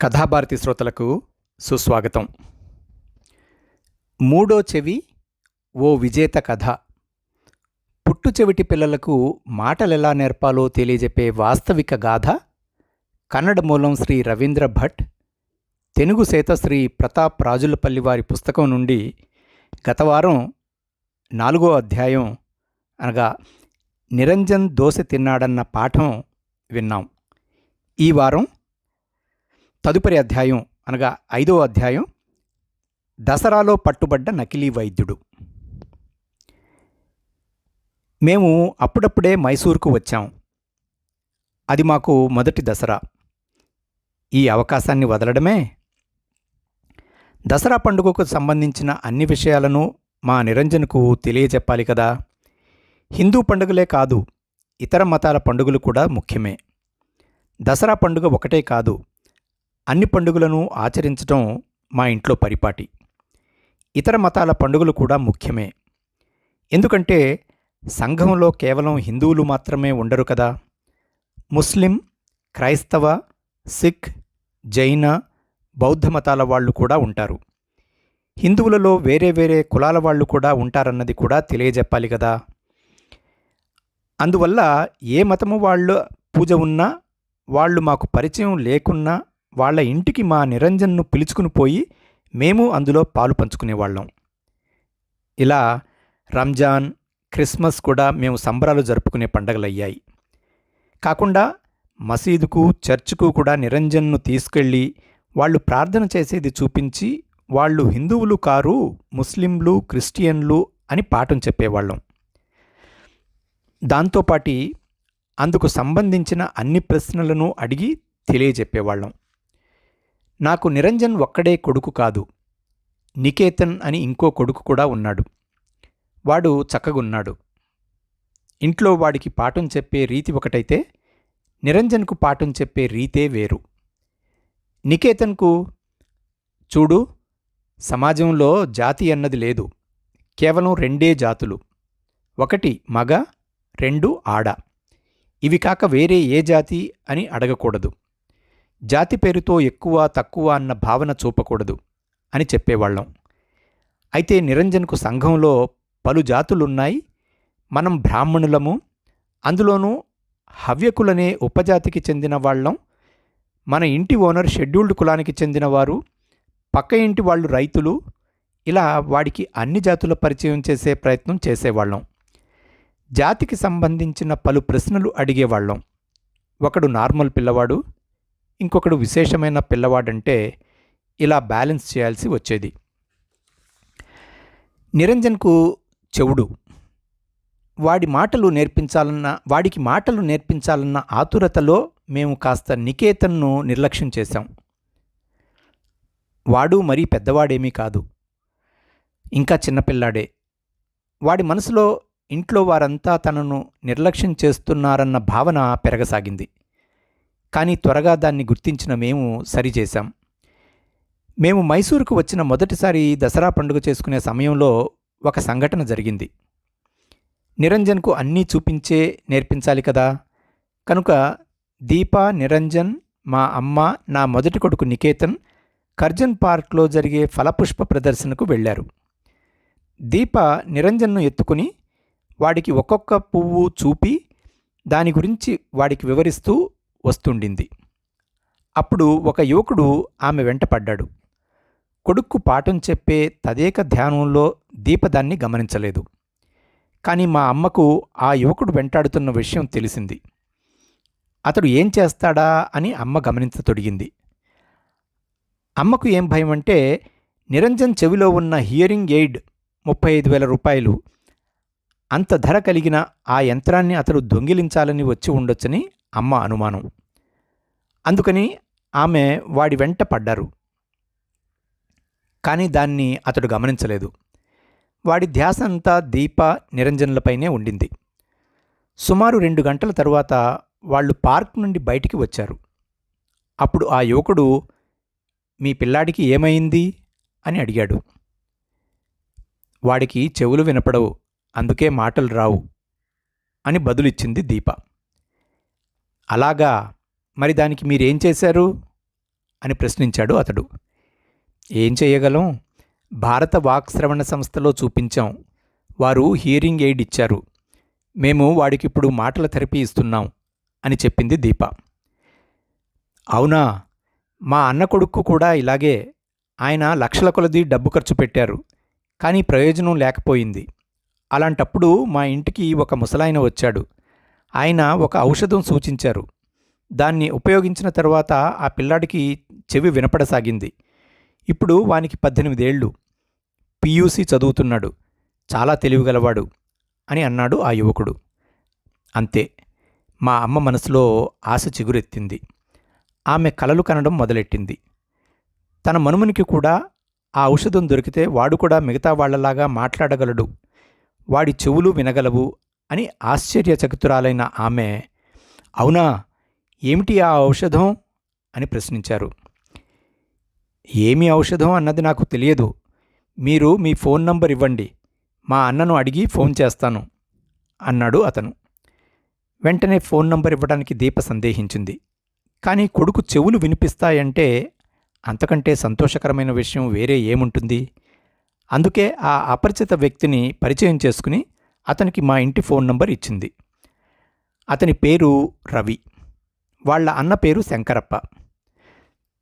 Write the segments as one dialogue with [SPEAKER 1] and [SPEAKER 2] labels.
[SPEAKER 1] కథాభారతి శ్రోతలకు సుస్వాగతం. మూడో చెవి ఓ విజేత కథ. పుట్టు చెవిటి పిల్లలకు మాటలెలా నేర్పాలో తెలియజెప్పే వాస్తవిక గాథ కన్నడ మూలం శ్రీ రవీంద్ర భట్ తెలుగు సేత శ్రీ ప్రతాప్ రాజులపల్లి వారి పుస్తకం నుండి గత వారం నాలుగో అధ్యాయం అనగా నిరంజన్ దోశ తిన్నాడన్న పాఠం విన్నాం. ఈ వారం తదుపరి అధ్యాయం అనగా ఐదో అధ్యాయం దసరాలో పట్టుబడ్డ నకిలీ వైద్యుడు. మేము అప్పుడప్పుడే మైసూరుకు వచ్చాం. అది మాకు మొదటి దసరా. ఈ అవకాశాన్ని వదలడమే. దసరా పండుగకు సంబంధించిన అన్ని విషయాలను మా నిరంజన్కు తెలియజెప్పాలి కదా. హిందూ పండుగలే కాదు ఇతర మతాల పండుగలు కూడా ముఖ్యమే. దసరా పండుగ ఒకటే కాదు అన్ని పండుగలను ఆచరించడం మా ఇంట్లో పరిపాటి. ఇతర మతాల పండుగలు కూడా ముఖ్యమే. ఎందుకంటే సంఘంలో కేవలం హిందువులు మాత్రమే ఉండరు కదా. ముస్లిం క్రైస్తవ సిక్ జైన బౌద్ధ మతాల వాళ్ళు కూడా ఉంటారు. హిందువులలో వేరే వేరే కులాల వాళ్ళు కూడా ఉంటారన్నది కూడా తెలియజెప్పాలి కదా. అందువల్ల ఏ మతము వాళ్ళ పూజ ఉన్నా వాళ్ళు మాకు పరిచయం లేకున్నా వాళ్ళ ఇంటికి మా నిరంజన్ను పిలుచుకుని పోయి మేము అందులో పాలు పంచుకునేవాళ్ళం. ఇలా రంజాన్ క్రిస్మస్ కూడా మేము సంబరాలు జరుపుకునే పండగలయ్యాయి. కాకుండా మసీదుకు చర్చ్కు కూడా నిరంజన్ను తీసుకెళ్ళి వాళ్ళు ప్రార్థన చేసేది చూపించి వాళ్ళు హిందువులు కారు ముస్లింలు క్రిస్టియన్లు అని పాఠం చెప్పేవాళ్ళం. దాంతోపాటి అందుకు సంబంధించిన అన్ని ప్రశ్నలను అడిగి తెలియజెప్పేవాళ్ళం. నాకు నిరంజన్ ఒక్కడే కొడుకు కాదు. నికేతన్ అని ఇంకో కొడుకు కూడా ఉన్నాడు. వాడు చక్కగున్నాడు. ఇంట్లో వాడికి పాఠం చెప్పే రీతి ఒకటైతే నిరంజన్కు పాఠం చెప్పే రీతే వేరు. నికేతన్కు చూడు సమాజంలో జాతి అన్నది లేదు. కేవలం రెండే జాతులు. ఒకటి మగ రెండు ఆడ. ఇవి కాక వేరే ఏ జాతి అని అడగకూడదు. జాతి పేరుతో ఎక్కువ తక్కువ అన్న భావన చూపకూడదు అని చెప్పేవాళ్ళం. అయితే నిరంజన్కు సంఘంలో పలు జాతులున్నాయి. మనం బ్రాహ్మణులము. అందులోనూ హవ్యకులనే ఉపజాతికి చెందిన వాళ్ళం మన ఇంటి ఓనర్ షెడ్యూల్డ్ కులానికి చెందినవారు. పక్క ఇంటి వాళ్ళు రైతులు. ఇలా వాడికి అన్ని జాతుల పరిచయం చేసే ప్రయత్నం చేసేవాళ్ళం. జాతికి సంబంధించిన పలు ప్రశ్నలు అడిగేవాళ్ళం. ఒకడు నార్మల్ పిల్లవాడు. ఇంకొకడు విశేషమైన పిల్లవాడంటే ఇలా బ్యాలెన్స్ చేయాల్సి వచ్చేది. నిరంజన్కు చెవుడు. వాడి మాటలు నేర్పించాలన్న వాడికి మాటలు నేర్పించాలన్న ఆతురతలో మేము కాస్త నికేతన్ను నిర్లక్ష్యం చేశాం. వాడు మరీ పెద్దవాడేమీ కాదు. ఇంకా చిన్నపిల్లాడే వాడి మనసులో ఇంట్లో వారంతా తనను నిర్లక్ష్యం చేస్తున్నారన్న భావన పెరగసాగింది. కానీ త్వరగా దాన్ని గుర్తించిన మేము సరిచేశాం మేము మైసూరుకు వచ్చిన మొదటిసారి దసరా పండుగ చేసుకునే సమయంలో ఒక సంఘటన జరిగింది. నిరంజన్కు అన్నీ చూపించే నేర్పించాలి కదా! కనుక దీప నిరంజన్ మా అమ్మ నా మొదటి కొడుకు నికేతన్ కర్జన్ పార్క్లో జరిగే ఫలపుష్ప ప్రదర్శనకు వెళ్ళారు. దీప నిరంజన్ను ఎత్తుకుని వాడికి ఒక్కొక్క పువ్వు చూపి దాని గురించి వాడికి వివరిస్తూ వస్తుండింది. అప్పుడు ఒక యువకుడు ఆమె వెంట పడ్డాడు. కొడుక్కు పాఠం చెప్పే తదేక ధ్యానంలో దీపదాన్ని గమనించలేదు. కానీ మా అమ్మకు ఆ యువకుడు వెంటాడుతున్న విషయం తెలిసింది. అతడు ఏం చేస్తాడా అని అమ్మ గమనించతొడిగింది అమ్మకు ఏం భయం అంటే నిరంజన్ చెవిలో ఉన్న హియరింగ్ ఎయిడ్ ముప్పై ఐదు వేల రూపాయలు అంత ధర కలిగిన ఆ యంత్రాన్ని అతడు దొంగిలించాలని వచ్చి ఉండొచ్చని అమ్మ అనుమానం. అందుకని ఆమె వాడి వెంట పడ్డారు. కానీ దాన్ని అతడు గమనించలేదు. వాడి ధ్యాస అంతా దీప నిరంజన్లపైనే ఉండింది. సుమారు రెండు గంటల తరువాత వాళ్ళు పార్క్ నుండి బయటికి వచ్చారు. అప్పుడు ఆ యువకుడు మీ పిల్లాడికి ఏమైంది? అని అడిగాడు. వాడికి చెవులు వినపడవు అందుకే మాటలు రావు అని బదులిచ్చింది దీప. అలాగా మరి దానికి మీరేం చేశారు? అని ప్రశ్నించాడు అతడు. ఏం చేయగలం? భారత వాక్ శ్రవణ సంస్థలో చూపించాం. వారు హియరింగ్ ఎయిడ్ ఇచ్చారు. మేము వాడికిప్పుడు మాటల థెరపీ ఇస్తున్నాం అని చెప్పింది దీప. అవునా? మా అన్న కొడుకు కూడా ఇలాగే ఆయన లక్షల కొలది డబ్బు ఖర్చు పెట్టారు. కానీ ప్రయోజనం లేకపోయింది. అలాంటప్పుడు మా ఇంటికి ఒక ముసలాయన వచ్చాడు. ఆయన ఒక ఔషధం సూచించారు. దాన్ని ఉపయోగించిన తర్వాత ఆ పిల్లాడికి చెవి వినపడసాగింది. ఇప్పుడు వానికి పద్దెనిమిదేళ్ళు పియూసీ చదువుతున్నాడు. చాలా తెలివిగలవాడు అని అన్నాడు ఆ యువకుడు. అంతే. మా అమ్మ మనసులో ఆశ చిగురెత్తింది. ఆమె కలలు కనడం మొదలెట్టింది. తన మనుమనికి కూడా ఆ ఔషధం దొరికితే వాడు కూడా మిగతా వాళ్ళలాగా మాట్లాడగలడు. వాడి చెవులు వినగలవు అని ఆశ్చర్యచకితురాలైన ఆమె అవునా? ఏమిటి ఆ ఔషధం? అని ప్రశ్నించారు. ఏమి ఔషధం అన్నది నాకు తెలియదు. మీరు మీ ఫోన్ నంబర్ ఇవ్వండి. మా అన్నను అడిగి ఫోన్ చేస్తాను అన్నాడు అతను. వెంటనే ఫోన్ నంబర్ ఇవ్వడానికి దీప సందేహించింది. కానీ కొడుకు చెవులు వినిపిస్తాయంటే అంతకంటే సంతోషకరమైన విషయం వేరే ఏముంటుంది? అందుకే ఆ అపరిచిత వ్యక్తిని పరిచయం చేసుకుని అతనికి మా ఇంటి ఫోన్ నంబర్ ఇచ్చింది. అతని పేరు రవి. వాళ్ళ అన్న పేరు శంకరప్ప.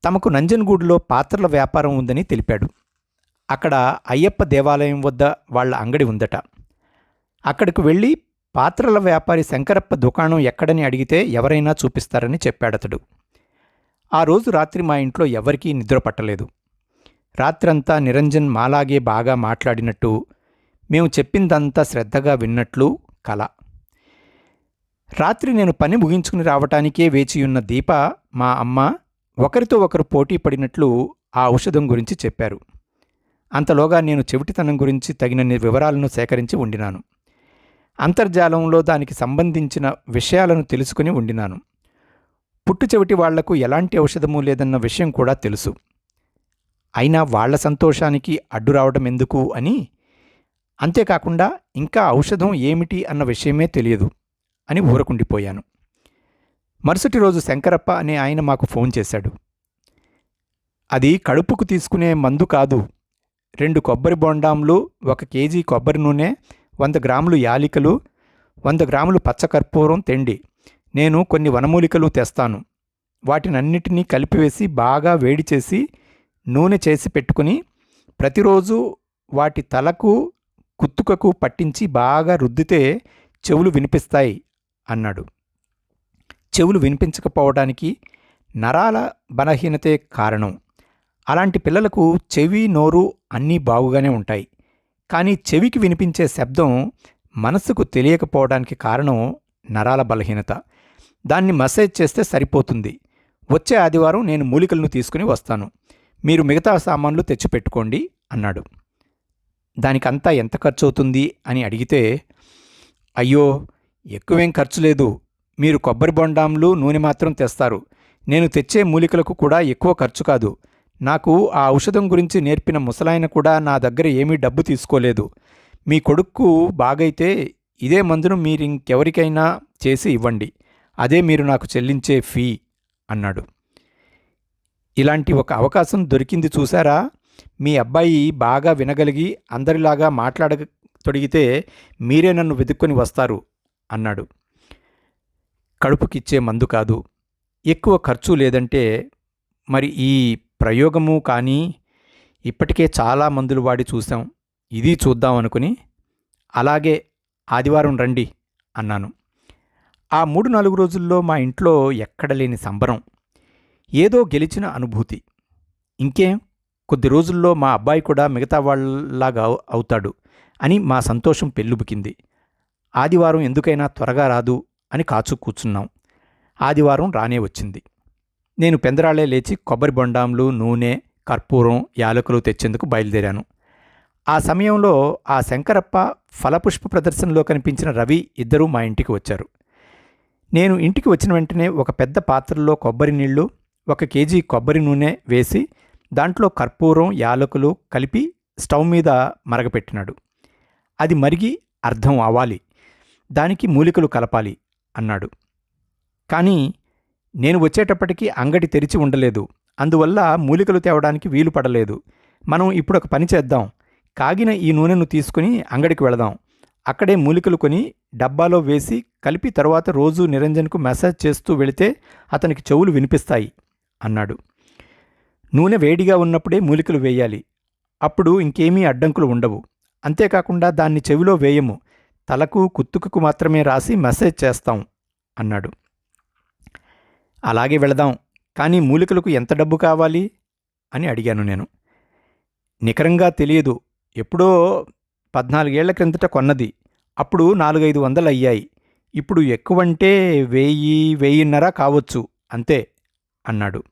[SPEAKER 1] తమకు నంజన్గూడులో పాత్రల వ్యాపారం ఉందని తెలిపాడు. అక్కడ అయ్యప్ప దేవాలయం వద్ద వాళ్ళ అంగడి ఉందట. అక్కడికి వెళ్ళి పాత్రల వ్యాపారి శంకరప్ప దుకాణం ఎక్కడని అడిగితే ఎవరైనా చూపిస్తారని చెప్పాడతడు. ఆ రోజు రాత్రి మా ఇంట్లో ఎవరికీ నిద్ర పట్టలేదు. రాత్రంతా నిరంజన్ మాలాగే బాగా మాట్లాడినట్టు మేము చెప్పిందంతా శ్రద్ధగా విన్నట్లు కల. రాత్రి నేను పని ముగించుకుని రావటానికే వేచియున్న దీప మా అమ్మ ఒకరితో ఒకరు పోటీ పడినట్లు ఆ ఔషధం గురించి చెప్పారు. అంతలోగా నేను చెవిటితనం గురించి తగినన్ని వివరాలను సేకరించి ఉండినాను. అంతర్జాలంలో దానికి సంబంధించిన విషయాలను తెలుసుకుని ఉండినాను. పుట్టు చెవిటి వాళ్ళకు ఎలాంటి ఔషధము లేదన్న విషయం కూడా తెలుసు. అయినా వాళ్ళ సంతోషానికి అడ్డు రావడం ఎందుకు అని? అంతేకాకుండా ఇంకా ఔషధం ఏమిటి అన్న విషయమే తెలియదు. అని ఊరకుండిపోయాను. మరుసటి రోజు శంకరప్ప అనే ఆయన మాకు ఫోన్ చేశాడు. అది కడుపుకు తీసుకునే మందు కాదు. రెండు కొబ్బరి బొండాంలు ఒక కేజీ కొబ్బరి నూనె వంద గ్రాములు యాలికలు వంద గ్రాములు పచ్చకర్పూరం తెండి. నేను కొన్ని వనమూలికలు తెస్తాను. వాటినన్నిటినీ కలిపివేసి బాగా వేడి చేసి నూనె చేసి పెట్టుకుని ప్రతిరోజు వాటి తలకు కుత్తుకకు పట్టించి బాగా రుద్దితే చెవులు వినిపిస్తాయి. అన్నాడు. చెవులు వినిపించకపోవడానికి నరాల బలహీనతే కారణం. అలాంటి పిల్లలకు చెవి నోరు అన్నీ బాగుగానే ఉంటాయి. కానీ చెవికి వినిపించే శబ్దం మనసుకు తెలియకపోవడానికి కారణం నరాల బలహీనత. దాన్ని మసేజ్ చేస్తే సరిపోతుంది. వచ్చే ఆదివారం నేను మూలికలను తీసుకుని వస్తాను. మీరు మిగతా సామాన్లు తెచ్చిపెట్టుకోండి అన్నాడు. దానికంతా ఎంత ఖర్చు అవుతుంది అని అడిగితే అయ్యో ఎక్కువేం ఖర్చు లేదు. మీరు కొబ్బరి బొండాంలు నూనె మాత్రం తెస్తారు. నేను తెచ్చే మూలికలకు కూడా ఎక్కువ ఖర్చు కాదు. నాకు ఆ ఔషధం గురించి నేర్పిన ముసలాయన కూడా నా దగ్గర ఏమీ డబ్బు తీసుకోలేదు. మీ కొడుక్కు బాగైతే ఇదే మందును మీరు ఇంకెవరికైనా చేసి ఇవ్వండి. అదే మీరు నాకు చెల్లించే ఫీ అన్నాడు. ఇలాంటి ఒక అవకాశం దొరికింది చూసారా మీ అబ్బాయి బాగా వినగలిగి అందరిలాగా మాట్లాడ తొడిగితే మీరే నన్ను వెతుక్కొని వస్తారు. అన్నాడు. కడుపుకిచ్చే మందు కాదు. ఎక్కువ ఖర్చు లేదంటే మరి ఈ ప్రయోగము కానీ ఇప్పటికే చాలా మందులు వాడి చూసాం ఇది చూద్దాం అనుకుని అలాగే ఆదివారం రండి అన్నాను. ఆ మూడు నాలుగు రోజుల్లో మా ఇంట్లో ఎక్కడ లేని సంబరం. ఏదో గెలిచిన అనుభూతి. ఇంకేం కొద్ది రోజుల్లో మా అబ్బాయి కూడా మిగతా వాళ్ళలాగా అవుతాడు అని మా సంతోషం పెళ్ళుబుకింది. ఆదివారం ఎందుకైనా త్వరగా రాదు అని కాచు కూర్చున్నాం ఆదివారం రానే వచ్చింది. నేను పెందరాళ్ళే లేచి కొబ్బరి బొండాంలు నూనె కర్పూరం యాలకులు తెచ్చేందుకు బయలుదేరాను. ఆ సమయంలో ఆ శంకరప్ప ఫలపుష్ప ప్రదర్శనలో కనిపించిన రవి ఇద్దరూ మా ఇంటికి వచ్చారు. నేను ఇంటికి వచ్చిన వెంటనే ఒక పెద్ద పాత్రలో కొబ్బరి నీళ్ళు ఒక కేజీ కొబ్బరి నూనె వేసి దాంట్లో కర్పూరం యాలకులు కలిపి స్టవ్ మీద మరగపెట్టినాడు. అది మరిగి అర్థం అవ్వాలి. దానికి మూలికలు కలపాలి అన్నాడు. కానీ నేను వచ్చేటప్పటికీ అంగడి తెరిచి ఉండలేదు. అందువల్ల మూలికలు తేవడానికి వీలు పడలేదు. మనం ఇప్పుడు ఒక పని చేద్దాం. కాగిన ఈ నూనెను తీసుకుని అంగడికి వెళదాం. అక్కడే మూలికలు కొని డబ్బాలో వేసి కలిపి తర్వాత రోజు నిరంజన్కు మెసేజ్ చేస్తూ వెళితే అతనికి చెవులు వినిపిస్తాయి అన్నాడు. నూనె వేడిగా ఉన్నప్పుడే మూలికలు వేయాలి. అప్పుడు ఇంకేమీ అడ్డంకులు ఉండవు. అంతేకాకుండా దాన్ని చెవిలో వేయము. తలకు కుత్తుకు మాత్రమే రాసి మెసేజ్ చేస్తాం అన్నాడు. అలాగే వెళదాం కానీ మూలికలకు ఎంత డబ్బు కావాలి? అని అడిగాను నేను. నికరంగా తెలియదు. ఎప్పుడో పద్నాలుగేళ్ళ క్రిందట కొన్నది. అప్పుడు నాలుగైదు వందలు అయ్యాయి. ఇప్పుడు ఎక్కువంటే వెయ్యి వెయ్యిన్నర కావచ్చు అంతే అన్నాడు.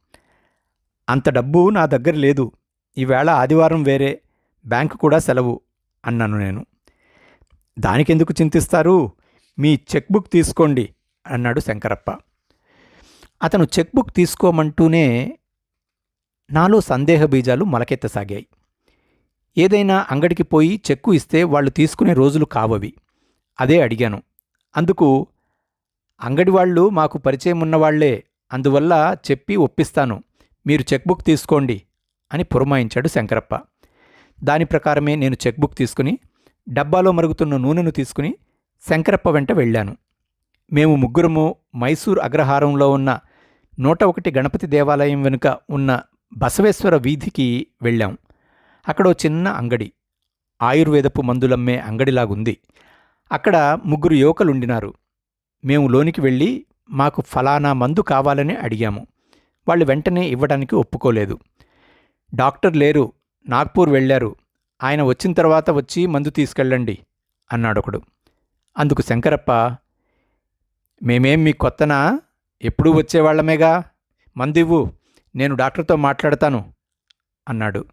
[SPEAKER 1] అంత డబ్బు నా దగ్గర లేదు. ఈవేళ ఆదివారం వేరే. బ్యాంకు కూడా సెలవు అన్నాను నేను. దానికెందుకు చింతిస్తారు? మీ చెక్ బుక్ తీసుకోండి అన్నాడు శంకరప్ప. అతను చెక్ బుక్ తీసుకోమంటూనే నాలో సందేహ బీజాలు మొలకెత్తసాగాయి. ఏదైనా అంగడికి పోయి చెక్కు ఇస్తే వాళ్ళు తీసుకునే రోజులు కావవి. అదే అడిగాను. అందుకు అంగడి వాళ్ళు మాకు పరిచయం ఉన్నవాళ్ళే అందువల్ల చెప్పి ఒప్పిస్తాను. మీరు చెక్ బుక్ తీసుకోండి అని పురమాయించాడు శంకరప్ప. దాని ప్రకారమే నేను చెక్ బుక్ తీసుకుని డబ్బాలో మరుగుతున్న నూనెను తీసుకుని శంకరప్ప వెంట వెళ్ళాను. మేము ముగ్గురము మైసూర్ అగ్రహారంలో ఉన్న నూట ఒకటి గణపతి దేవాలయం వెనుక ఉన్న బసవేశ్వర వీధికి వెళ్ళాం. అక్కడో చిన్న అంగడి ఆయుర్వేదపు మందులమ్మే అంగడిలాగుంది. అక్కడ ముగ్గురు యువకులుండినారు. మేము లోనికి వెళ్ళి మాకు ఫలానా మందు కావాలని అడిగాము. వాళ్ళు వెంటనే ఇవ్వడానికి ఒప్పుకోలేదు. డాక్టర్ లేరు నాగ్పూర్ వెళ్ళారు. ఆయన వచ్చిన తర్వాత వచ్చి మందు తీసుకెళ్ళండి అన్నాడొకడు. అందుకు శంకరప్ప మేమేం మీ కొత్తనా? ఎప్పుడూ వచ్చేవాళ్ళమేగా మందివ్వు నేను డాక్టర్తో మాట్లాడతాను అన్నాడు.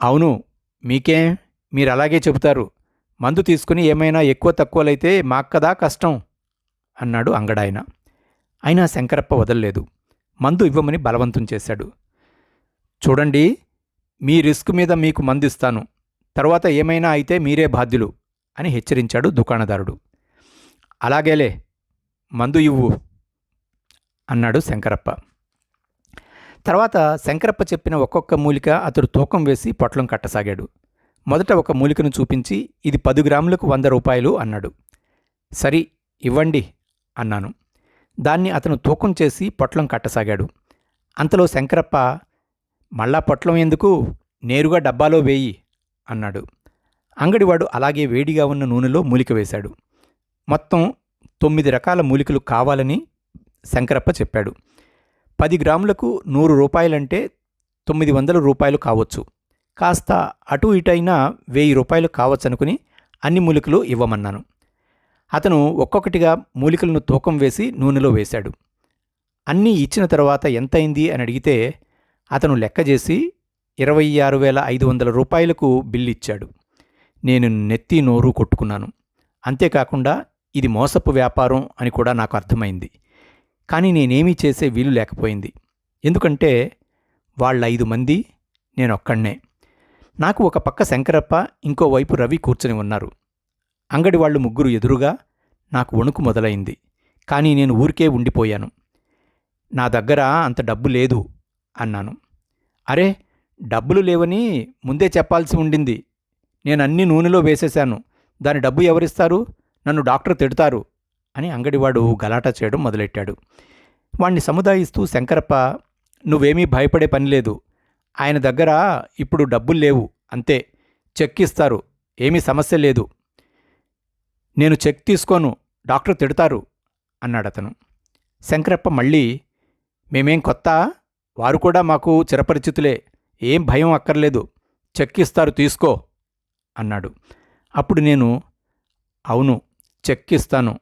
[SPEAKER 1] అవును మీకేం మీరు అలాగే చెబుతారు. మందు తీసుకుని ఏమైనా ఎక్కువ తక్కువలైతే మాక్కదా కష్టం అన్నాడు అంగడాయన. అయినా శంకరప్ప వదల్లేదు. మందు ఇవ్వమని బలవంతం చేశాడు. చూడండి మీ రిస్క్ మీద మీకు మందిస్తాను. తర్వాత ఏమైనా అయితే మీరే బాధ్యులు అని హెచ్చరించాడు దుకాణదారుడు. అలాగేలే మందు ఇవ్వు అన్నాడు శంకరప్ప. తర్వాత శంకరప్ప చెప్పిన ఒక్కొక్క మూలిక అతడు తూకం వేసి పొట్లం కట్టసాగాడు. మొదట ఒక మూలికను చూపించి ఇది పది గ్రాములకు వంద రూపాయలు అన్నాడు. సరి ఇవ్వండి అన్నాను. దాన్ని అతను తూకం చేసి పొట్లం కట్టసాగాడు. అంతలో శంకరప్ప మళ్ళా పొట్లం ఎందుకు? నేరుగా డబ్బాలో వేయి అన్నాడు. అంగడివాడు అలాగే వేడిగా ఉన్న నూనెలో మూలిక వేశాడు. మొత్తం తొమ్మిది రకాల మూలికలు కావాలని శంకరప్ప చెప్పాడు. పది గ్రాములకు నూరు రూపాయలంటే తొమ్మిది వందల రూపాయలు కావచ్చు. కాస్త అటు ఇటైనా వెయ్యి రూపాయలు కావచ్చనుకుని అన్ని మూలికలు ఇవ్వమన్నాను. అతను ఒక్కొక్కటిగా మూలికలను తూకం వేసి నూనెలో వేశాడు. అన్నీ ఇచ్చిన తర్వాత ఎంతైంది అని అడిగితే అతను లెక్క చేసి ఇరవై ఆరు వేల ఐదు వందల రూపాయలకు బిల్లు ఇచ్చాడు నేను నెత్తి నోరు కొట్టుకున్నాను. అంతేకాకుండా ఇది మోసపు వ్యాపారం అని కూడా నాకు అర్థమైంది. కానీ నేనేమీ చేసే వీలు లేకపోయింది. ఎందుకంటే వాళ్ళ ఐదు మంది నేనొక్కడే నాకు ఒక పక్క శంకరప్ప ఇంకోవైపు రవి కూర్చొని ఉన్నారు. అంగడి వాళ్ళు ముగ్గురు ఎదురుగా నాకు వణుకు మొదలైంది. కానీ నేను ఊరికే ఉండిపోయాను. నా దగ్గర అంత డబ్బు లేదు. అన్నాను. అరే డబ్బులు లేవని ముందే చెప్పాల్సి ఉండింది. నేను అన్ని నూనెలో వేసేశాను. దాని డబ్బు ఎవరిస్తారు? నన్ను డాక్టర్ తిడతారు అని అంగడివాడు గలాటా చేయడం మొదలెట్టాడు. వాణ్ణి సముదాయిస్తూ శంకరప్ప నువ్వేమీ భయపడే పని లేదు. ఆయన దగ్గర ఇప్పుడు డబ్బులు లేవు. అంతే. చెక్ ఇస్తారు. ఏమీ సమస్య లేదు. నేను చెక్ తీసుకోను. డాక్టర్ తిడతారు అన్నాడతను. శంకరప్ప మళ్ళీ మేమేం కొత్త? వారు కూడా మాకు చిరపరిచితులే. ఏం భయం అక్కర్లేదు. చెక్ ఇస్తారు తీసుకో అన్నాడు. అప్పుడు నేను అవును చెక్ ఇస్తాను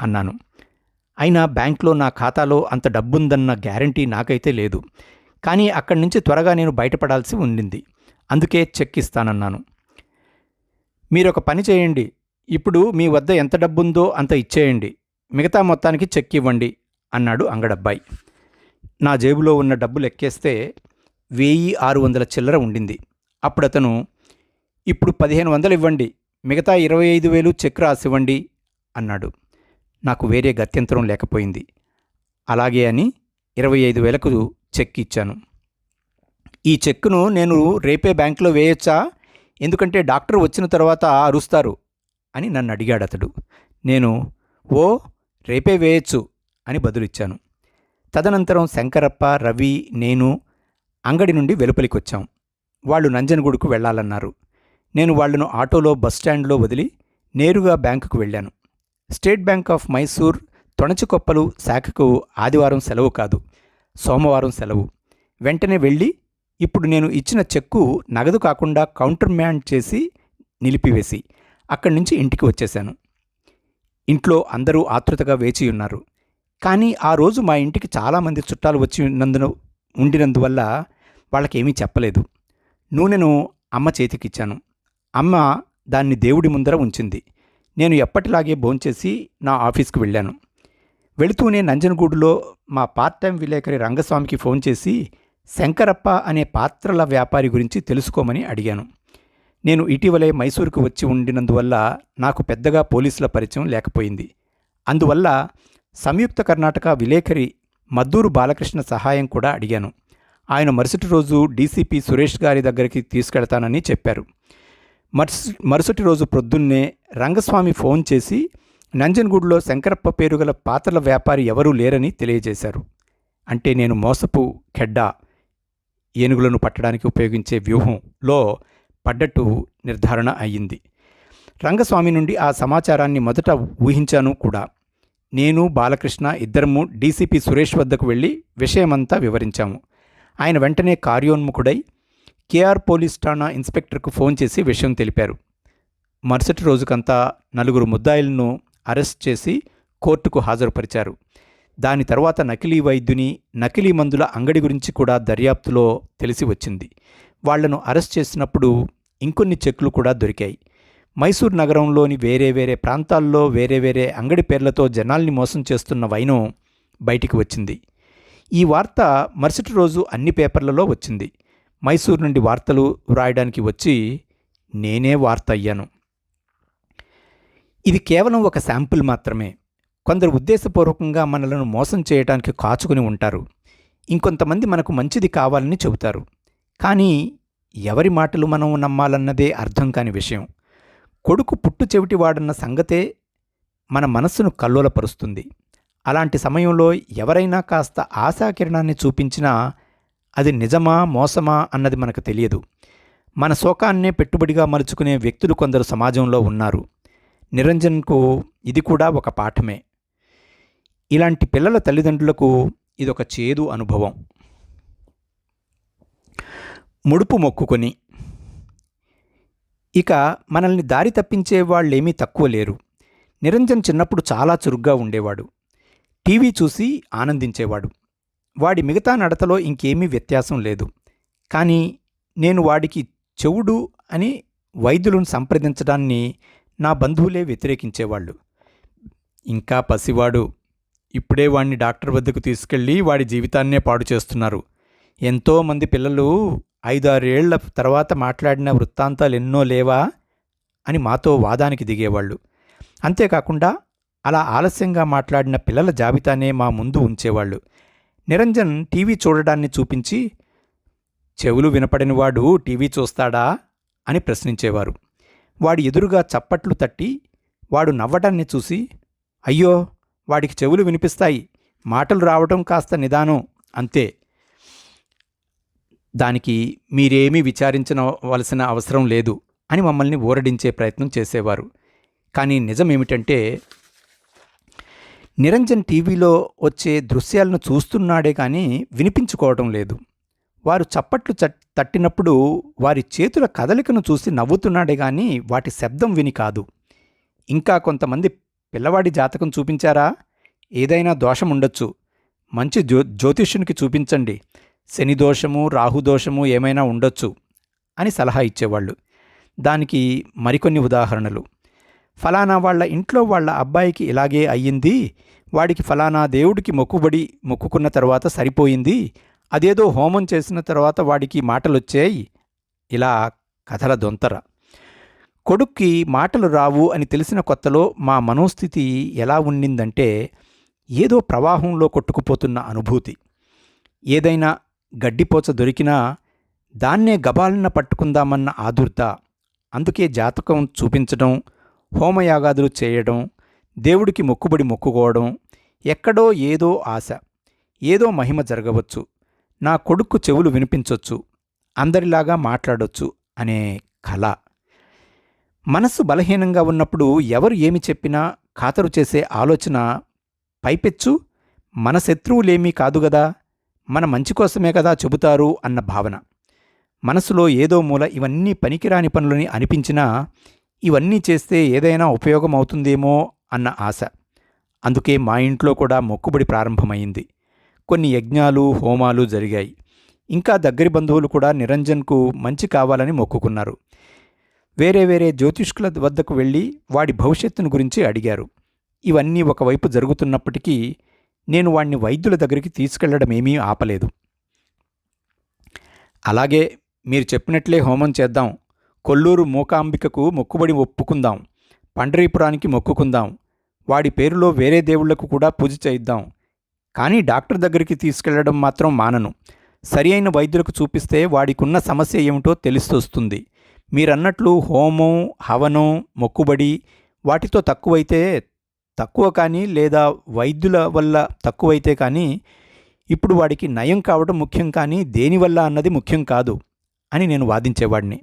[SPEAKER 1] అన్నాను. అయినా బ్యాంక్లో నా ఖాతాలో అంత డబ్బుందన్న గ్యారంటీ నాకైతే లేదు. కానీ అక్కడి నుంచి త్వరగా నేను బయటపడాల్సి ఉండింది. అందుకే చెక్ ఇస్తానన్నాను మీరొక పని చేయండి. ఇప్పుడు మీ వద్ద ఎంత డబ్బుందో అంత ఇచ్చేయండి. మిగతా మొత్తానికి చెక్ ఇవ్వండి అన్నాడు అంగడబ్బాయి. నా జేబులో ఉన్న డబ్బు లెక్కేస్తే వెయ్యి ఆరు వందల చిల్లర ఉండింది. అప్పుడు అతను ఇప్పుడు పదిహేను వందలు ఇవ్వండి మిగతా ఇరవై ఐదు వేలు చెక్ రాసివ్వండి అన్నాడు. నాకు వేరే గత్యంతరం లేకపోయింది. అలాగే అని ఇరవై ఐదు వేలకు చెక్ ఇచ్చాను. ఈ చెక్కును నేను రేపే బ్యాంకులో వేయొచ్చా? ఎందుకంటే డాక్టర్ వచ్చిన తర్వాత అరుస్తారు అని నన్ను అడిగాడు అతడు నేను ఓ రేపే వేయచ్చు అని బదులిచ్చాను. తదనంతరం శంకరప్ప రవి నేను అంగడి నుండి వెలుపలికి వచ్చాం వాళ్ళు నంజనగూడుకు వెళ్ళాలన్నారు. నేను వాళ్ళను ఆటోలో బస్టాండ్లో వదిలి నేరుగా బ్యాంకుకు వెళ్ళాను. స్టేట్ బ్యాంక్ ఆఫ్ మైసూర్ తొణచికొప్పలు శాఖకు ఆదివారం సెలవు కాదు సోమవారం సెలవు. వెంటనే వెళ్ళి ఇప్పుడు నేను ఇచ్చిన చెక్కు నగదు కాకుండా కౌంటర్ మ్యాన్ చేసి నిలిపివేసి అక్కడి నుంచి ఇంటికి వచ్చేశాను. ఇంట్లో అందరూ ఆతృతగా వేచి ఉన్నారు. కానీ ఆ రోజు మా ఇంటికి చాలామంది చుట్టాలు వచ్చి ఉన్నందున ఉండినందువల్ల వాళ్ళకేమీ చెప్పలేదు. నూనెను అమ్మ చేతికిచ్చాను. అమ్మ దాన్ని దేవుడి ముందర ఉంచింది. నేను ఎప్పటిలాగే భోంచేసి నా ఆఫీస్కి వెళ్ళాను. వెళుతూనే నంజనగూడులో మా పార్ట్ టైం విలేకరి రంగస్వామికి ఫోన్ చేసి శంకరప్ప అనే పాత్రల వ్యాపారి గురించి తెలుసుకోమని అడిగాను. నేను ఇటీవలే మైసూరుకు వచ్చి ఉండినందువల్ల నాకు పెద్దగా పోలీసుల పరిచయం లేకపోయింది. అందువల్ల సంయుక్త కర్ణాటక విలేకరి మద్దూరు బాలకృష్ణ సహాయం కూడా అడిగాను. ఆయన మరుసటి రోజు డీసీపీ సురేష్ గారి దగ్గరికి తీసుకెళ్తానని చెప్పారు. మరుస మరుసటి రోజు ప్రొద్దున్నే రంగస్వామి ఫోన్ చేసి నంజన్గూడ్లో శంకరప్ప పేరు గల పాత్రల వ్యాపారి ఎవరూ లేరని తెలియజేశారు. అంటే నేను మోసపు ఖెడ్డా ఏనుగులను పట్టడానికి ఉపయోగించే వ్యూహంలో పడ్డట్టు నిర్ధారణ అయ్యింది. రంగస్వామి నుండి ఆ సమాచారాన్ని మొదట ఊహించాను కూడా. నేను బాలకృష్ణ ఇద్దరము డీసీపీ సురేష్ వద్దకు వెళ్ళి విషయమంతా వివరించాము. ఆయన వెంటనే కార్యోన్ముఖుడై కేఆర్ పోలీస్ ఠాణా ఇన్స్పెక్టర్కు ఫోన్ చేసి విషయం తెలిపారు. మరుసటి రోజుకంతా నలుగురు ముద్దాయిలను అరెస్ట్ చేసి కోర్టుకు హాజరుపరిచారు. దాని తర్వాత నకిలీ వైద్యుని నకిలీ మందుల అంగడి గురించి కూడా దర్యాప్తులో తెలిసి వచ్చింది. వాళ్ళను అరెస్ట్ చేసినప్పుడు ఇంకొన్ని చెక్లు కూడా దొరికాయి. మైసూర్ నగరంలోని వేరే వేరే ప్రాంతాల్లో వేరే వేరే అంగడి పేర్లతో జనాల్ని మోసం చేస్తున్న వైనం బయటికి వచ్చింది. ఈ వార్త మరుసటి రోజు అన్ని పేపర్లలో వచ్చింది. మైసూర్ నుండి వార్తలు వ్రాయడానికి వచ్చి నేనే వార్త అయ్యాను. ఇది కేవలం ఒక శాంపుల్ మాత్రమే. కొందరు ఉద్దేశపూర్వకంగా మనలను మోసం చేయడానికి కాచుకుని ఉంటారు. ఇంకొంతమంది మనకు మంచిది కావాలని చెబుతారు. కానీ ఎవరి మాటలు మనం నమ్మాలన్నదే అర్థం కాని విషయం. కొడుకు పుట్టు చెవిటివాడన్న సంగతే మన మనస్సును కల్లోలపరుస్తుంది. అలాంటి సమయంలో ఎవరైనా కాస్త ఆశాకిరణాన్ని చూపించినా అది నిజమా మోసమా అన్నది మనకు తెలియదు. మన శోకాన్నే పెట్టుబడిగా మలుచుకునే వ్యక్తులు కొందరు సమాజంలో ఉన్నారు. నిరంజన్కు ఇది కూడా ఒక పాఠమే. ఇలాంటి పిల్లల తల్లిదండ్రులకు ఇదొక చేదు అనుభవం. ముడుపు మొక్కుకొని ఇక మనల్ని దారి తప్పించే వాళ్ళేమీ తక్కువ లేరు. నిరంజన్ చిన్నప్పుడు చాలా చురుగ్గా ఉండేవాడు. టీవీ చూసి ఆనందించేవాడు. వాడి మిగతా నడతలో ఇంకేమీ వ్యత్యాసం లేదు. కానీ నేను వాడికి చెవుడు అని వైద్యులను సంప్రదించడాన్ని నా బంధువులే వ్యతిరేకించేవాళ్ళు. ఇంకా పసివాడు. ఇప్పుడే వాడిని డాక్టర్ వద్దకు తీసుకెళ్ళి వాడి జీవితాన్నే పాడు చేస్తున్నారు. ఎంతోమంది పిల్లలు ఐదారేళ్ళ తర్వాత మాట్లాడిన వృత్తాంతాలు ఎన్నో లేవా అని మాతో వాదానికి దిగేవాళ్ళు. అంతేకాకుండా అలా ఆలస్యంగా మాట్లాడిన పిల్లల జాబితానే మా ముందు ఉంచేవాళ్ళు. నిరంజన్ టీవీ చూడడాన్ని చూపించి చెవులు వినపడినవాడు టీవీ చూస్తాడా? అని ప్రశ్నించేవారు. వాడి ఎదురుగా చప్పట్లు తట్టి వాడు నవ్వటాన్ని చూసి అయ్యో వాడికి చెవులు వినిపిస్తాయి మాటలు రావటం కాస్త నిదానం అంతే. దానికి మీరేమీ విచారించవలసిన అవసరం లేదు అని మమ్మల్ని ఊరడించే ప్రయత్నం చేసేవారు. కానీ నిజమేమిటంటే నిరంజన్ టీవీలో వచ్చే దృశ్యాలను చూస్తున్నాడే కానీ వినిపించుకోవడం లేదు. వారు చప్పట్లు తట్టినప్పుడు వారి చేతుల కదలికను చూసి నవ్వుతున్నాడే కానీ వాటి శబ్దం విని కాదు. ఇంకా కొంతమంది పిల్లవాడి జాతకం చూపించారా? ఏదైనా దోషం ఉండొచ్చు మంచి జ్యో జ్యోతిష్యునికి చూపించండి. శని దోషము రాహుదోషము ఏమైనా ఉండొచ్చు అని సలహా ఇచ్చేవాళ్ళు. దానికి మరికొన్ని ఉదాహరణలు. ఫలానా వాళ్ళ ఇంట్లో వాళ్ళ అబ్బాయికి ఇలాగే అయ్యింది వాడికి ఫలానా దేవుడికి మొక్కుబడి మొక్కుకున్న తర్వాత సరిపోయింది అదేదో హోమం చేసిన తర్వాత వాడికి మాటలొచ్చాయి ఇలా కథల దొంతర. కొడుక్కి మాటలు రావు అని తెలిసిన కొత్తలో మా మనోస్థితి ఎలా ఉండిందంటే ఏదో ప్రవాహంలో కొట్టుకుపోతున్న అనుభూతి. ఏదైనా గడ్డిపోచ దొరికినా దాన్నే గబాలన పట్టుకుందామన్న ఆదుర్త. అందుకే జాతకం చూపించడం హోమయాగాదులు చేయడం దేవుడికి మొక్కుబడి మొక్కుకోవడం ఎక్కడో ఏదో ఆశ ఏదో మహిమ జరగవచ్చు నా కొడుకు చెవులు వినిపించవచ్చు అందరిలాగా మాట్లాడొచ్చు అనే కళ మనస్సు బలహీనంగా ఉన్నప్పుడు ఎవరు ఏమి చెప్పినా ఖాతరు చేసే ఆలోచన పైపెచ్చు మన శత్రువులేమీ కాదు గదా. మన మంచి కోసమే కదా చెబుతారు అన్న భావన. మనసులో ఏదో మూల ఇవన్నీ పనికిరాని పనులని అనిపించినా ఇవన్నీ చేస్తే ఏదైనా ఉపయోగం అవుతుందేమో అన్న ఆశ. అందుకే మా ఇంట్లో కూడా మొక్కుబడి ప్రారంభమైంది. కొన్ని యజ్ఞాలు హోమాలు జరిగాయి. ఇంకా దగ్గరి బంధువులు కూడా నిరంజన్కు మంచి కావాలని మొక్కుకున్నారు. వేరే వేరే జ్యోతిష్కుల వద్దకు వెళ్ళి వాడి భవిష్యత్తును గురించి అడిగారు. ఇవన్నీ ఒకవైపు జరుగుతున్నప్పటికీ నేను వాణ్ణి వైద్యుల దగ్గరికి తీసుకెళ్ళడమేమీ ఆపలేదు. అలాగే మీరు చెప్పినట్లే హోమం చేద్దాం. కొల్లూరు మూకాంబికకు మొక్కుబడి ఒప్పుకుందాం. పండరీపురానికి మొక్కుకుందాం. వాడి పేరులో వేరే దేవుళ్ళకు కూడా పూజ చేయిద్దాం. కానీ డాక్టర్ దగ్గరికి తీసుకెళ్ళడం మాత్రం మానను. సరి అయిన వైద్యులకు చూపిస్తే వాడికున్న సమస్య ఏమిటో తెలిసొస్తుంది మీరన్నట్లు హోమం హవనం మొక్కుబడి వాటితో తక్కువైతే తక్కువ కానీ లేదా వైద్యుల వల్ల తక్కువైతే కానీ ఇప్పుడు వాడికి నయం కావడం ముఖ్యం కానీ దేనివల్ల అన్నది ముఖ్యం కాదు అని నేను వాదించేవాడిని.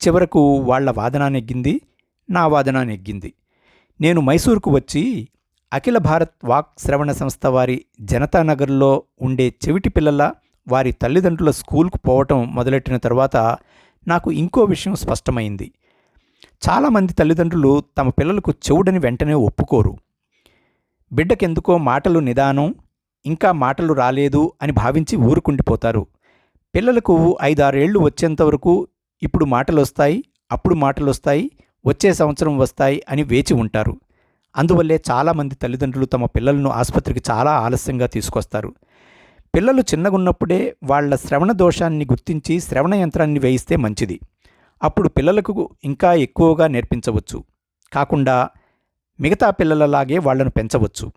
[SPEAKER 1] చివరకు వాళ్ళ వాదన నెగ్గింది నా వాదన నెగ్గింది నేను మైసూరుకు వచ్చి అఖిల భారత్ వాక్ శ్రవణ సంస్థ వారి జనతానగర్లో ఉండే చెవిటి పిల్లల వారి తల్లిదండ్రుల స్కూల్కు పోవటం మొదలెట్టిన తర్వాత నాకు ఇంకో విషయం స్పష్టమైంది. చాలామంది తల్లిదండ్రులు తమ పిల్లలకు చెవుడని వెంటనే ఒప్పుకోరు. బిడ్డకెందుకో మాటలు నిదానం ఇంకా మాటలు రాలేదు అని భావించి ఊరుకుండిపోతారు. పిల్లలకు ఐదారేళ్ళు వచ్చేంతవరకు ఇప్పుడు మాటలు వస్తాయి అప్పుడు మాటలు వస్తాయి వచ్చే సంవత్సరం వస్తాయి అని వేచి ఉంటారు. అందువల్లే చాలామంది తల్లిదండ్రులు తమ పిల్లలను ఆసుపత్రికి చాలా ఆలస్యంగా తీసుకొస్తారు. పిల్లలు చిన్నగున్నప్పుడే వాళ్ళ శ్రవణ దోషాన్ని గుర్తించి శ్రవణ యంత్రాన్ని వేయిస్తే మంచిది. అప్పుడు పిల్లలకు ఇంకా ఎక్కువగా నేర్పించవచ్చు. కాకుండా మిగతా పిల్లలలాగే వాళ్ళను పెంచవచ్చు.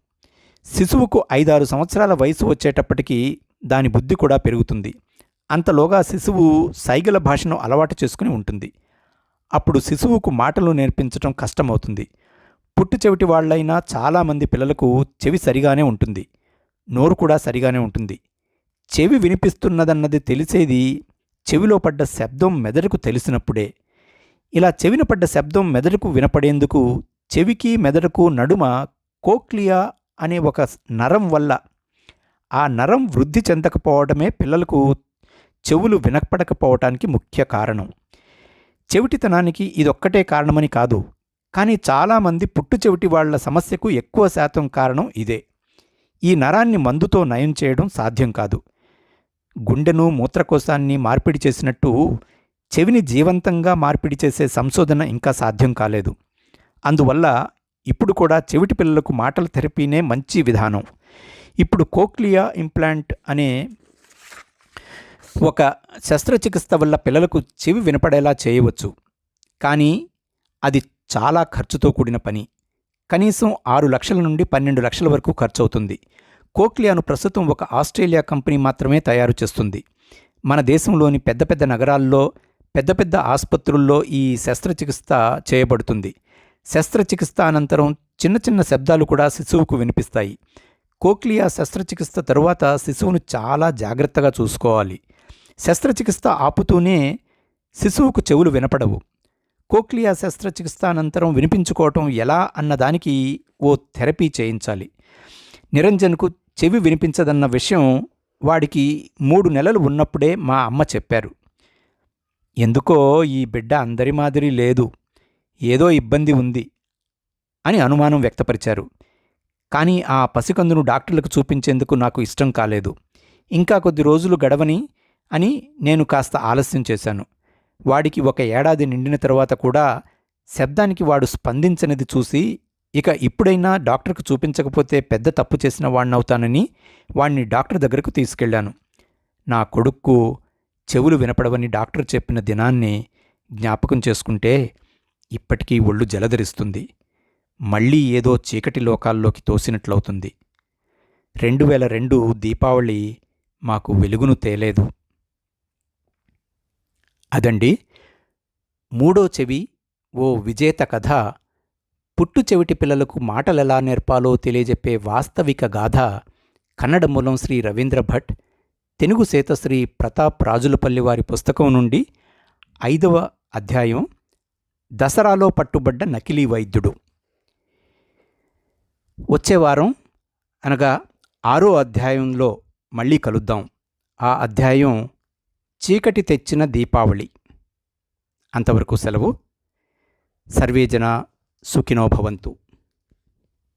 [SPEAKER 1] శిశువుకు ఐదారు సంవత్సరాల వయసు వచ్చేటప్పటికి దాని బుద్ధి కూడా పెరుగుతుంది. అంతలోగా శిశువు సైగల భాషను అలవాటు చేసుకుని ఉంటుంది. అప్పుడు శిశువుకు మాటలు నేర్పించడం కష్టమవుతుంది. పుట్టు చెవిటి వాళ్ళైనా చాలామంది పిల్లలకు చెవి సరిగానే ఉంటుంది. నోరు కూడా సరిగానే ఉంటుంది. చెవి వినిపిస్తున్నదన్నది తెలిసేది చెవిలో పడ్డ శబ్దం మెదడుకు తెలిసినప్పుడే. ఇలా చెవిన పడ్డ శబ్దం మెదడుకు వినపడేందుకు చెవికి మెదడుకు నడుమ కోక్లియా అనే ఒక నరం వల్ల ఆ నరం వృద్ధి చెందకపోవడమే పిల్లలకు చెవులు వినపడకపోవటానికి ముఖ్య కారణం. చెవిటితనానికి ఇదొక్కటే కారణమని కాదు కానీ చాలామంది పుట్టు చెవిటి వాళ్ళ సమస్యకు ఎక్కువ శాతం కారణం ఇదే. ఈ నరాన్ని మందుతో నయం చేయడం సాధ్యం కాదు. గుండెను మూత్రకోశాన్ని మార్పిడి చేసినట్టు చెవిని జీవంతంగా మార్పిడి చేసే సంశోధన ఇంకా సాధ్యం కాలేదు. అందువల్ల ఇప్పుడు కూడా చెవిటి పిల్లలకు మాటల థెరపీనే మంచి విధానం. ఇప్పుడు కోక్లియా ఇంప్లాంట్ అనే ఒక శస్త్రచికిత్స వల్ల పిల్లలకు చెవి వినపడేలా చేయవచ్చు. కానీ అది చాలా ఖర్చుతో కూడిన పని. కనీసం ఆరు లక్షల నుండి పన్నెండు లక్షల వరకు ఖర్చు అవుతుంది కోక్లియాను ప్రస్తుతం ఒక ఆస్ట్రేలియా కంపెనీ మాత్రమే తయారు చేస్తుంది. మన దేశంలోని పెద్ద పెద్ద నగరాల్లో పెద్ద పెద్ద ఆసుపత్రుల్లో ఈ శస్త్రచికిత్స చేయబడుతుంది. శస్త్రచికిత్స అనంతరం చిన్న చిన్న శబ్దాలు కూడా శిశువుకు వినిపిస్తాయి. కోక్లియా శస్త్రచికిత్స తరువాత శిశువును చాలా జాగ్రత్తగా చూసుకోవాలి. శస్త్రచికిత్స ఆపుతూనే శిశువుకు చెవులు వినపడవు. కోక్లియా శస్త్రచికిత్స అనంతరం వినిపించుకోవటం ఎలా అన్నదానికి ఓ థెరపీ చేయించాలి. నిరంజన్కు చెవి వినిపించదన్న విషయం వాడికి మూడు నెలలు ఉన్నప్పుడే మా అమ్మ చెప్పారు. ఎందుకో ఈ బిడ్డ అందరి మాదిరి లేదు. ఏదో ఇబ్బంది ఉంది అని అనుమానం వ్యక్తపరిచారు. కానీ ఆ పసికందును డాక్టర్లకు చూపించేందుకు నాకు ఇష్టం కాలేదు. ఇంకా కొద్ది రోజులు గడవని అని నేను కాస్త ఆలస్యం చేశాను. వాడికి ఒక ఏడాది నిండిన తర్వాత కూడా శబ్దానికి వాడు స్పందించనిది చూసి ఇక ఇప్పుడైనా డాక్టర్కు చూపించకపోతే పెద్ద తప్పు చేసిన వాణ్ణవుతానని వాణ్ణి డాక్టర్ దగ్గరకు తీసుకెళ్ళాను నా కొడుక్కు చెవులు వినపడవని డాక్టర్ చెప్పిన దినాన్ని జ్ఞాపకం చేసుకుంటే ఇప్పటికీ ఒళ్ళు జలధరిస్తుంది. మళ్ళీ ఏదో చీకటి లోకాల్లోకి తోసినట్లవుతుంది. రెండు వేల రెండు దీపావళి మాకు వెలుగును తేలేదు. అదండి మూడో చెవి ఓ విజేత కథ పుట్టు చెవిటి పిల్లలకు మాటలెలా నేర్పాలో తెలియజెప్పే వాస్తవిక గాథ కన్నడ మూలం శ్రీ రవీంద్ర భట్ తెలుగు సేతశ్రీ ప్రతాప్ రాజులపల్లి వారి పుస్తకం నుండి ఐదవ అధ్యాయం దసరాలో పట్టుబడ్డ నకిలీ వైద్యుడు. వచ్చే వారం అనగా ఆరో అధ్యాయంలో మళ్ళీ కలుద్దాం. ఆ అధ్యాయం చీకటి తెచ్చిన దీపావళి. అంతవరకు సెలవు. సర్వేజన सुखिनो भवन्तु।